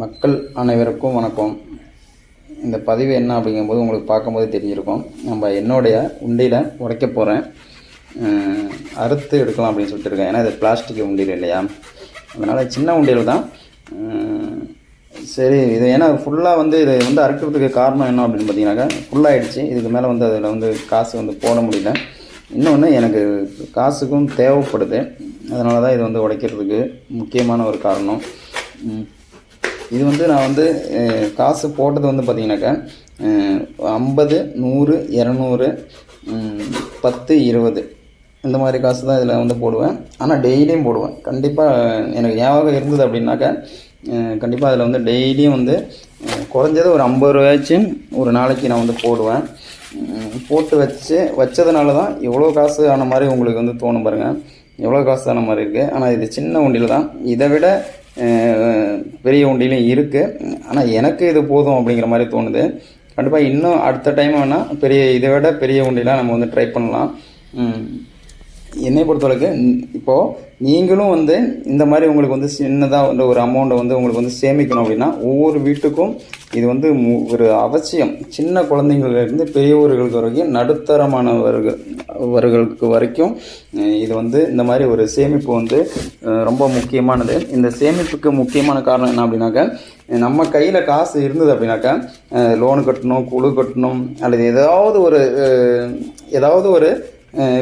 மக்கள் அனைவருக்கும் வணக்கம். இந்த பதிவு என்ன அப்படிங்கும்போது உங்களுக்கு பார்க்கும்போது தெரிஞ்சிருக்கும். நம்ம என்னுடைய உண்டியில் உடைக்க போகிறேன் அறுத்து எடுக்கலாம் அப்படின்னு சொல்லிட்டு இருக்கேன். ஏன்னா இது பிளாஸ்டிக் உண்டியல் இல்லையா? அதனால் சின்ன உண்டியல் தான். சரி இது ஏன்னா ஃபுல்லாக வந்து இது வந்து அறுக்கிறதுக்கு காரணம் என்ன அப்படின்னு பார்த்தீங்கன்னாக்கா ஃபுல்லாகிடுச்சு இதுக்கு மேலே வந்து அதில் வந்து காசு வந்து போட முடியல. இன்னொன்று எனக்கு காசுக்கும் தேவைப்படுது. அதனால தான் இது வந்து உடைக்கிறதுக்கு முக்கியமான ஒரு காரணம். இது வந்து நான் வந்து காசு போட்டது வந்து பார்த்தீங்கன்னாக்கா ஐம்பது நூறு இரநூறு பத்து இருபது. இந்த மாதிரி காசு தான் இதில் வந்து போடுவேன். ஆனால் டெய்லியும் போடுவேன். கண்டிப்பாக எனக்கு ஞாபகம் இருந்தது அப்படின்னாக்கா கண்டிப்பாக அதில் வந்து டெய்லியும் வந்து குறைஞ்சது ஒரு ஐம்பது ரூபாயாச்சும் ஒரு நாளைக்கு நான் வந்து போடுவேன். போட்டு வச்சு வச்சதுனால தான் இவ்வளோ காசு ஆன மாதிரி உங்களுக்கு வந்து தோணும் பாருங்கள் எவ்வளோ காசு ஆன மாதிரி இருக்குது ஆனால் இது சின்ன உண்டியில் தான். இதை விட பெரிய உண்டியிலும் இருக்குது ஆனால் எனக்கு இது போதும் அப்படிங்கிற மாதிரி தோணுது. கண்டிப்பாக இன்னும் அடுத்த டைம் வேணால் பெரிய இதை விட பெரிய உண்டியெலாம் நம்ம வந்து ட்ரை பண்ணலாம். என்னை பொறுத்தளவுக்கு இப்போது நீங்களும் வந்து இந்த மாதிரி உங்களுக்கு வந்து சின்னதாக வந்து ஒரு அமௌண்ட்டை வந்து உங்களுக்கு வந்து சேமிக்கணும் அப்படின்னா ஒவ்வொரு வீட்டுக்கும் இது வந்து மு- ஒரு அவசியம். சின்ன குழந்தைங்கள்லேருந்து பெரியவர்களுக்கு வரைக்கும் நடுத்தரமானவர்கள் வருகளுக்கு வரைக்கும் இது வந்து இந்த மாதிரி ஒரு சேமிப்பு வந்து ரொம்ப முக்கியமானது. இந்த சேமிப்புக்கு முக்கியமான காரணம் என்ன அப்படின்னாக்கா நம்ம கையில் காசு இருந்தது அப்படின்னாக்கா லோனு கட்டணும் குழு கட்டணும் அல்லது ஏதாவது ஒரு ஏதாவது ஒரு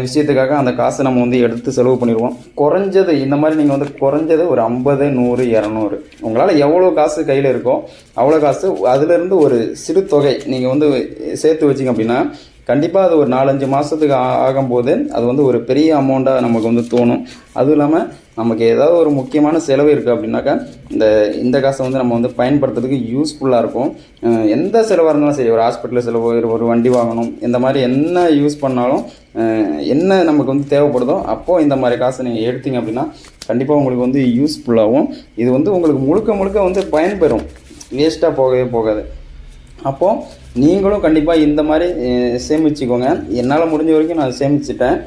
விஷயத்துக்காக அந்த காசை நம்ம வந்து எடுத்து செலவு பண்ணிடுவோம். குறைஞ்சது இந்த மாதிரி நீங்கள் வந்து குறைஞ்சது ஒரு ஐம்பது நூறு இரநூறு. உங்களால் எவ்வளோ காசு கையில் இருக்கோ அவ்வளோ காசு அதிலிருந்து ஒரு சிறு தொகை நீங்கள் வந்து சேர்த்து வச்சிங்க அப்படின்னா கண்டிப்பாக அது ஒரு நாலஞ்சு மாதத்துக்கு ஆகும்போது அது வந்து ஒரு பெரிய அமௌண்ட்டாக நமக்கு வந்து தோணும். அதுவும் இல்லாமல் நமக்கு ஏதாவது ஒரு முக்கியமான செலவு இருக்குது அப்படின்னாக்கா இந்த இந்த காசை வந்து நம்ம வந்து பயன்படுத்துறதுக்கு யூஸ்ஃபுல்லாக இருக்கும். எந்த செலவாக இருந்தாலும் சரி ஒரு ஹாஸ்பிட்டல் செலவு ஒரு- வண்டி வாங்கணும் இந்த மாதிரி என்ன யூஸ் பண்ணாலும் என்ன நமக்கு வந்து தேவைப்படுதோ அப்போது இந்த மாதிரி காசை நீங்கள் எடுத்தீங்க அப்படின்னா கண்டிப்பாக உங்களுக்கு வந்து யூஸ்ஃபுல்லாகும் இது வந்து உங்களுக்கு முழுக்க முழுக்க வந்து பயன்பெறும். வேஸ்ட்டாக போகவே போகாது. அப்போது நீங்களும் கண்டிப்பாக இந்த மாதிரி சேமிச்சுக்கோங்க. என்னால் முடிஞ்ச வரைக்கும் நான் சேமிச்சிட்டேன்.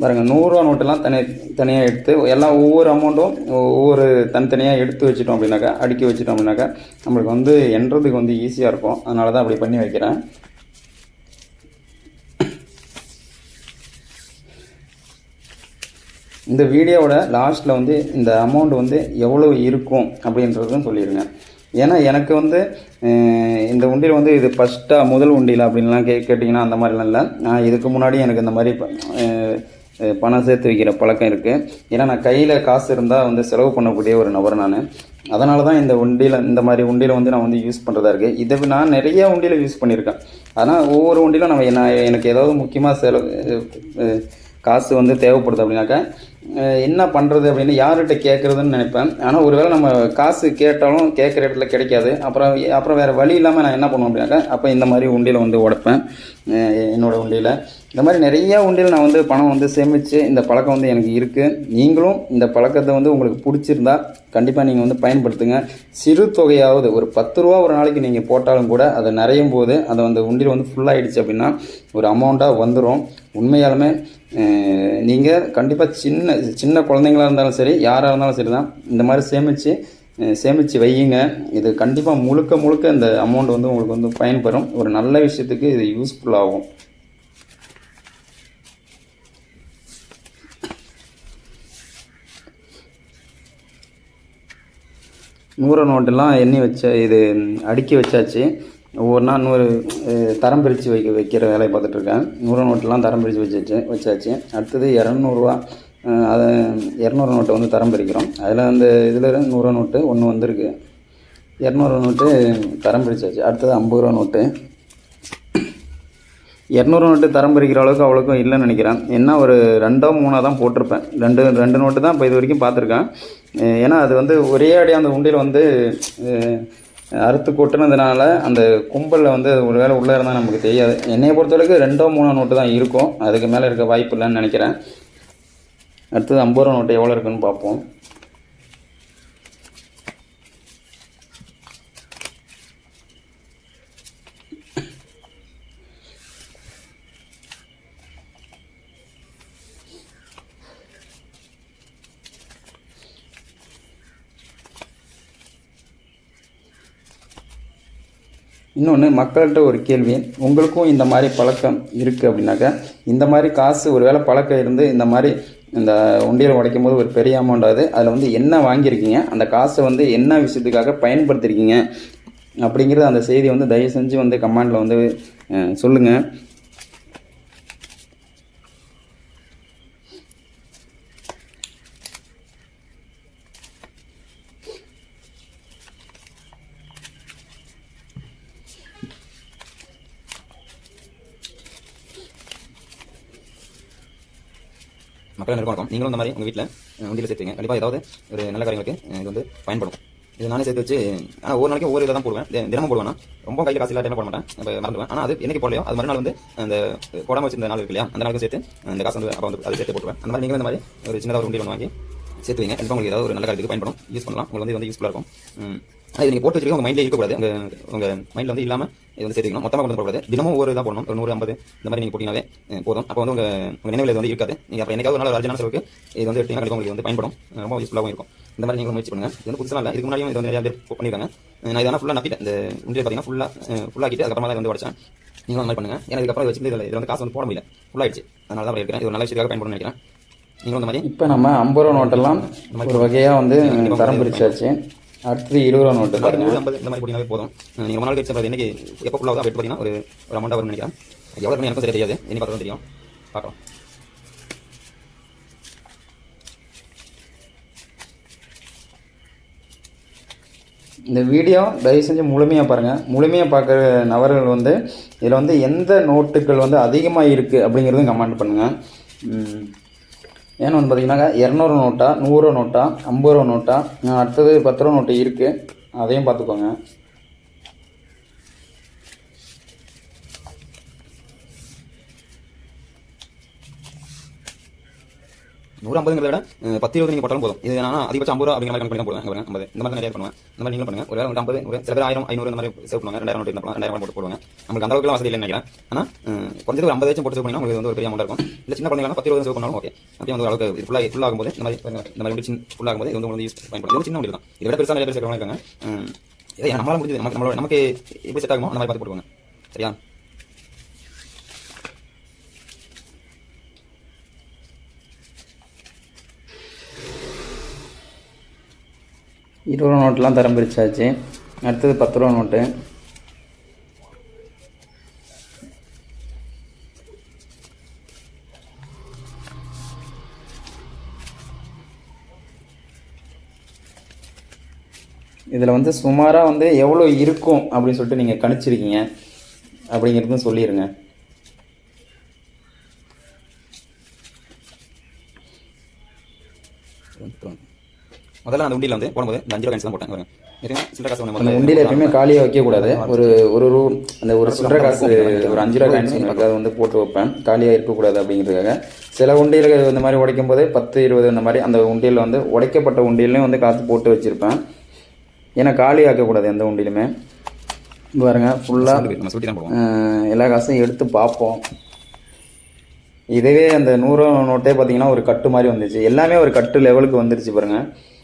பாருங்கள் பாருங்க நூறுரூவா நோட்டெல்லாம் தனி தனியாக எடுத்து எல்லாம் ஒவ்வொரு அமௌண்ட்டும் ஒவ்வொரு தனித்தனியாக எடுத்து வச்சிட்டோம் அப்படின்னாக்கா அடுக்கி வச்சுட்டோம் அப்படின்னாக்கா நம்மளுக்கு வந்து எண்ணுறதுக்கு வந்து ஈஸியாக இருக்கும். அதனால தான் அப்படி பண்ணி வைக்கிறேன். இந்த வீடியோவோட லாஸ்ட்டில் வந்து இந்த அமௌண்ட் வந்து எவ்வளோ இருக்கும் அப்படின்றதும் சொல்லிடுங்க. ஏன்னா எனக்கு வந்து இந்த உண்டியில் வந்து இது ஃபஸ்ட்டாக முதல் உண்டியில் அப்படின்லாம் கே கேட்டிங்கன்னா அந்த மாதிரிலாம் இல்லை. நான் இதுக்கு முன்னாடி எனக்கு இந்த மாதிரி பணம் சேர்த்து வைக்கிற பழக்கம் இருக்குது ஏன்னா நான் கையில் காசு இருந்தால் வந்து செலவு பண்ணக்கூடிய ஒரு நபர் நான். அதனால தான் இந்த உண்டியில் இந்த மாதிரி உண்டியில் வந்து நான் வந்து யூஸ் பண்ணுறதா இருக்குது இதை நான் நிறைய உண்டியில் யூஸ் பண்ணியிருக்கேன் ஆனால் ஒவ்வொரு உண்டியிலும் நம்ம என்ன எனக்கு ஏதாவது முக்கியமாக செலவு காசு வந்து தேவைப்படுது அப்படின்னாக்கா என்ன பண்ணுறது அப்படின்னு யார்கிட்ட கேட்குறதுன்னு நினைப்பேன். ஆனால் ஒருவேளை நம்ம காசு கேட்டாலும் கேட்குற இடத்துல கிடைக்காது. அப்புறம் அப்புறம் வேறு வழி இல்லாமல் நான் என்ன பண்ணுவேன் அப்படின்னாக்கா அப்போ இந்த மாதிரி உண்டியில் வந்து உடைப்பேன். என்னோடய உண்டியில். இந்த மாதிரி நிறைய உண்டியில் நான் வந்து பணம் வந்து சேமித்து இந்த பழக்கம் வந்து எனக்கு இருக்குது நீங்களும் இந்த பழக்கத்தை வந்து உங்களுக்கு பிடிச்சிருந்தா கண்டிப்பாக நீங்கள் வந்து பயன்படுத்துங்க. சிறு தொகையாவது ஒரு பத்து ரூபா ஒரு நாளைக்கு நீங்கள் போட்டாலும் கூட அதை நிறையும் போது அதை வந்து உண்டியில் வந்து ஃபுல்லாகிடுச்சு அப்படின்னா ஒரு அமௌண்ட்டாக வந்துடும் உண்மையாலுமே நீங்கள் கண்டிப்பாக சின்ன சின்ன குழந்தைங்களா இருந்தாலும் சரி யாராக இருந்தாலும் சரி தான் இந்த மாதிரி சேமித்து சேமித்து வையுங்க. இது கண்டிப்பாக முழுக்க முழுக்க இந்த அமௌண்ட் வந்து உங்களுக்கு வந்து பயன்பெறும். ஒரு நல்ல விஷயத்துக்கு இது யூஸ்ஃபுல்லாகும் நூறு நோட்டெல்லாம் எண்ணி வச்ச இது அடுக்கி வச்சாச்சு. ஒவ்வொரு நாள் நூறு தரம் பிரித்து வைக்க வைக்கிற வேலையை பார்த்துட்ருக்கேன் நூறு நோட்டெல்லாம் தரம் பிரித்து வச்சாச்சு வச்சாச்சு. அடுத்தது இரநூறுவா அதை இரநூறு நோட்டை வந்து தரம் பிரிக்கிறோம். அதில் அந்த இதில் நூறு நோட்டு ஒன்று வந்திருக்கு. இரநூறு நோட்டு தரம் பிரித்தாச்சு அடுத்தது ஐம்பது ரூபா நோட்டு. இரநூறு நோட்டு தரம் பிரிக்கிற அளவுக்கு அவ்வளோக்கும் இல்லைன்னு நினைக்கிறேன். என்ன ஒரு ரெண்டோ மூணோ தான் போட்டிருப்பேன். ரெண்டு ரெண்டு நோட்டு தான் இப்போ இது வரைக்கும் பார்த்துருக்கேன். ஏன்னா அது வந்து ஒரே அடி அந்த உண்டியில் வந்து அறுத்து கொட்டுனதுனால அந்த கும்பலில் வந்து அது ஒரு வேளை உள்ளே இருந்தால் நமக்கு தெரியாது. என்னையை பொறுத்தவரைக்கும் ரெண்டோ மூணோ நோட்டு தான் இருக்கும். அதுக்கு மேலே இருக்க வாய்ப்பு இல்லைன்னு நினைக்கிறேன். அடுத்தது ஐம்பது ரூபா நோட்டு எவ்வளோ இருக்குன்னு பார்ப்போம். இன்னொன்று மக்கள்கிட்ட ஒரு கேள்வி. உங்களுக்கும் இந்த மாதிரி பழக்கம் இருக்குது அப்படின்னாக்கா இந்த மாதிரி காசு ஒரு வேளை பழக்கம் இருந்து இந்த மாதிரி இந்த உண்டியல் உடைக்கும் போது ஒரு பெரிய அமௌண்ட் ஆகுது அதில் வந்து என்ன வாங்கியிருக்கீங்க அந்த காசை வந்து என்ன விஷயத்துக்காக பயன்படுத்திருக்கீங்க அப்படிங்கிறது அந்த செய்தி வந்து தயவு செஞ்சு வந்து கமெண்டில் வந்து சொல்லுங்கள் மக்கள் அனைவருக்கும் வணக்கம். நீங்களும் இந்த மாதிரி உங்கள் வீட்டில் வண்டியில் சேர்த்துங்க கண்டிப்பாக ஏதாவது ஒரு நல்ல காரியங்களுக்கு இது வந்து பயன்படும். இது நானே சேர்த்து வச்சு ஆனால் ஒரு நாளைக்கு ஒவ்வொரு இதை தான் போடுவேன் தினமும் போடுவேன் நான். ரொம்ப கையில் காசு இல்லாத என்ன போட மாட்டேன். இப்போ மறந்துடுவேன். ஆனால் அது என்னைக்கு போடலையோ அது மறுநாள் வந்து அந்த போடாமல் வச்சிருந்த நாள் இருக்கு இல்லையா அந்த நாளுக்கு சேர்த்து அந்த காசு வந்து அப்போ வந்து அது சேர்த்து போட்டுருவேன். அந்த மாதிரி நீங்களும் இந்த மாதிரி ஒரு சின்னதாக ஒரு உண்டி ஒன்று வாங்கி சேர்த்து வைங்க கண்டிப்பாக உங்களுக்கு ஏதாவது ஒரு நல்ல காரியத்துக்கு பயன்படும். யூஸ் பண்ணலாம். உங்களுக்கு வந்து இது வந்து யூஸ்ஃபுல்லாக இருக்கும். அது நீங்கள் போட்டு வச்சிருக்க உங்கள் மைண்டில் இருக்கக்கூடாது. உங்கள் உங்கள் மைண்டில் வந்து இல்லாமல் இது வந்து சேர்த்துக்கணும் மொத்தமாக கொண்டு போடாது தினமும் ஒரு தான் போடணும். ஒரு நூறு ஐம்பது இந்த மாதிரி நீங்கள் போட்டிங்கனாவே போதும். அப்போ வந்து உங்கள் உங்கள் நினைவில் இது வந்து இருக்காது. நீங்கள் அப்போ என்னைக்காவது ஒரு நாள் ஒரு அர்ஜென்ட் செலவுக்கு இது வந்து எடுத்தீங்கன்னா உங்களுக்கு வந்து பயன்படும். ரொம்ப யூஸ்ஃபுல்லாகவும் இருக்கும். இந்த மாதிரி நீங்களும் முயற்சி பண்ணுங்க. இது வந்து புதுசாக இல்லை. இதுக்கு முன்னாடியும் இது வந்து நிறைய பேர் பண்ணியிருக்காங்க நான் இதெல்லாம் ஃபுல்லாக நப்பிட்டேன். இந்த உண்டியில் பார்த்தீங்கன்னா ஃபுல்லாக ஃபுல்லாகிட்டு அதுக்கப்புறமா தான் வந்து உடச்சேன். நீங்களும் அந்த மாதிரி பண்ணுங்க. ஏன்னா இதுக்கப்புறம் இதில் இதில் வந்து காசு வந்து போட முடியல. ஃபுல்லாகிடுச்சு அதனால தான் இருக்கிறேன் இது ஒரு நல்ல விஷயத்துக்காக பயன்படும் நினைக்கிறேன். நீங்களும் இந்த மாதிரி இப்போ நம்ம ஐம்பது ரூபா நோட்டெல்லாம் ஒரு வகையாக வந்து தரம் பிரிச்சாச்சு. அடுத்தது இருபது ரூபா நோட்டு பாருங்க. ஐம்பது இந்த மாதிரி போட்டிங்கனாவே போதும். அஹ் நீங்க ரொம்ப நாள் கழிச்சு இன்னைக்கு எப்போ ஃபுல்லாக அப்படி பார்த்தீங்கன்னா ஒரு ஒரு அமௌண்ட் வரும்னு நினைக்கிறேன். எவ்வளோ எனக்கும் சரியா தெரியாது. இனி தான் தெரியும். பார்க்கலாம். இந்த வீடியோ தயவு செஞ்சு முழுமையாக பாருங்கள் முழுமையாக பார்க்குற நபர்கள் வந்து இதில் வந்து எந்த நோட்டுகள் வந்து அதிகமாக இருக்குது அப்படிங்கிறதையும் கமெண்ட் பண்ணுங்கள் ஏன்னு வந்து பார்த்தீங்கன்னாக்கா இரநூறு நோட்டா நூறுரூவா நோட்டா ஐம்பது ரூபா நோட்டா அடுத்தது பத்து ரூபா நோட்டு இருக்குது அதையும் பார்த்துக்கோங்க நூறு ஐம்பதுங்கிறத விட பத்து இருபது நீங்கள் போட்டாலும் போதும். இது நான் அதிகபட்சம் ஐம்பது ரூபா அப்படிங்கிற மாதிரி கணக்கு தான் போடுவேன் ஐம்பது இந்த மாதிரி நிறைய பண்ணுவேன் இந்த மாதிரி நீங்களும் பண்ணுங்க. ஒரு வேலை ஐம்பது ஒரு சில பேர் ஆயிரம் ஐநூறு இந்த மாதிரி சேவ் பண்ணுவாங்க. ரெண்டாயிரம் நோட்டு இருந்தால் ரெண்டாயிரம் போட்டு போடுவாங்க. நமக்கு அந்த அளவுக்கு வசதி இல்லைன்னு நினைக்கிறேன். ஆனால் கொஞ்சம் ஒரு ஐம்பது வச்சு போட்டு சேவ் பண்ணிங்கன்னா உங்களுக்கு வந்து ஒரு பெரிய அமௌண்ட் இருக்கும். இல்லை சின்ன குழந்தைங்க பத்து இருபது சேவ் பண்ணாலும் ஓகே அப்படியே வந்து அளவுக்கு ஃபுல்லாக ஃபுல் ஆகும்போது இந்த மாதிரி இந்த மாதிரி வந்து சின்ன ஃபுல் ஆகும்போது இது வந்து யூஸ் பயன்படும். சின்ன ஒன்று தான். இதை விட பெருசாக நிறைய பேர் சேர்க்கணும் இருக்காங்க. இதை நம்மளால முடிஞ்சது நமக்கு நம்மளோட நமக்கு எப்படி செட் ஆகுமோ அந்த மாதிரி பார்த்து போடுவாங்க சரியா? இருபது ரூபா நோட்டெலாம் தரம் பிரிச்சாச்சு அடுத்தது பத்து ரூபா நோட்டு. இதில் வந்து சுமாராக வந்து எவ்வளோ இருக்கும் அப்படின்னு சொல்லிட்டு நீங்கள் கணிச்சிருக்கீங்க. அப்படிங்கிறதும் சொல்லிடுங்க முதல்ல அந்த உண்டியில் வந்து போடும்போது இந்த அஞ்சு ரூபா காசு தான் போட்டேன். அந்த உண்டியில் எப்பயுமே காலியாக வைக்கக்கூடாது. ஒரு ஒரு ரூ அந்த ஒரு சில்லறை காசு ஒரு அஞ்சு ரூபா காயின்ஸ் அதை வந்து போட்டு வைப்பேன். காலியாக இருக்கக்கூடாது அப்படிங்கிறதுக்காக. சில உண்டியல்கள் இந்த மாதிரி உடைக்கும் போது பத்து இருபது இந்த மாதிரி அந்த உண்டியல் வந்து உடைக்கப்பட்ட உண்டியல்லையும் வந்து காசு போட்டு வச்சுருப்பேன். ஏன்னா காலி ஆக்கக்கூடாது எந்த உண்டியிலுமே பாருங்க ஃபுல்லாக எல்லா காசையும் எடுத்து பார்ப்போம். இதுவே அந்த நூறு நோட்டே பார்த்தீங்கன்னா ஒரு கட்டு மாதிரி வந்துச்சு. எல்லாமே ஒரு கட்டு லெவலுக்கு வந்துருச்சு பாருங்க. ம்.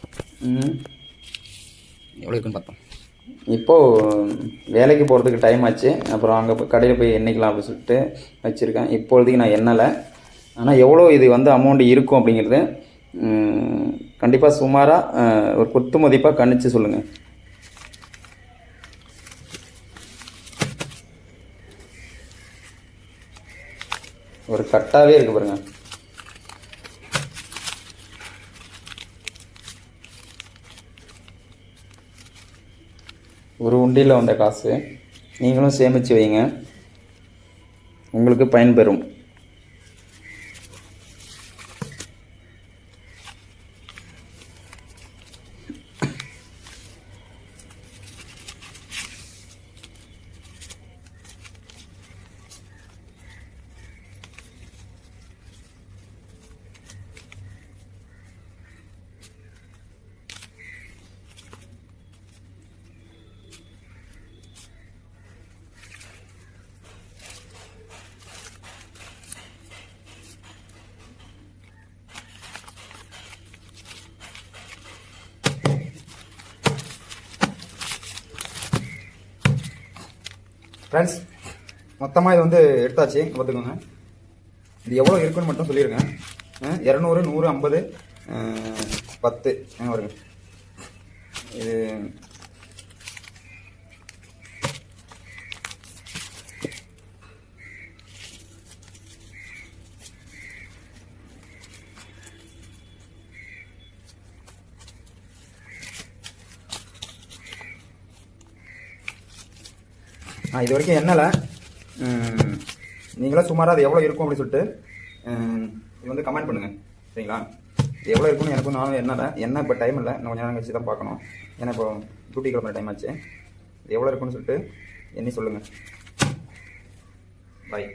எவ்வளோ இருக்குன்னு பார்த்தோம். இப்போது வேலைக்கு போகிறதுக்கு டைம் ஆச்சு. அப்புறம் அங்கே போய் கடையில் போய் எண்ணிக்கலாம் அப்படின்னு சொல்லிட்டு வச்சுருக்கேன். இப்பொழுதைக்கு நான் எண்ணலை. ஆனால் எவ்வளோ இது வந்து அமௌண்ட் இருக்கும் அப்படிங்கிறது கண்டிப்பாக சுமாராக ஒரு குத்து மதிப்பாக கணிச்சு சொல்லுங்கள் ஒரு கட்டாகவே இருக்குது பாருங்கள் ஒரு உண்டியில் வந்த காசு நீங்களும் சேமித்து வைங்க. உங்களுக்கு பயன்பெறும். ஃப்ரெண்ட்ஸ் மொத்தமாக இது வந்து எடுத்தாச்சு பார்த்துக்கோங்க. இது எவ்வளோ இருக்குன்னு மட்டும் சொல்லிடுங்க இரநூறு நூறு ஐம்பது பத்து. வருங்க இது ஆ இது வரைக்கும் எண்ணலை. நீங்களாம் நீங்களா சுமாராக அது எவ்வளோ இருக்கும் அப்படின்னு சொல்லிட்டு இது வந்து கமெண்ட் பண்ணுங்கள் சரிங்களா? இது எவ்வளோ இருக்கும்னு எனக்கும் நானும் எண்ணலை. என்ன இப்போ டைம் இல்லை. இன்னும் கொஞ்சம் நேரம் கழிச்சு தான் பார்க்கணும். ஏன்னா இப்போ டூட்டி கிளம்புற டைம் ஆச்சு. எவ்வளோ இருக்கும்னு சொல்லிட்டு எண்ணி சொல்லுங்கள் பாய்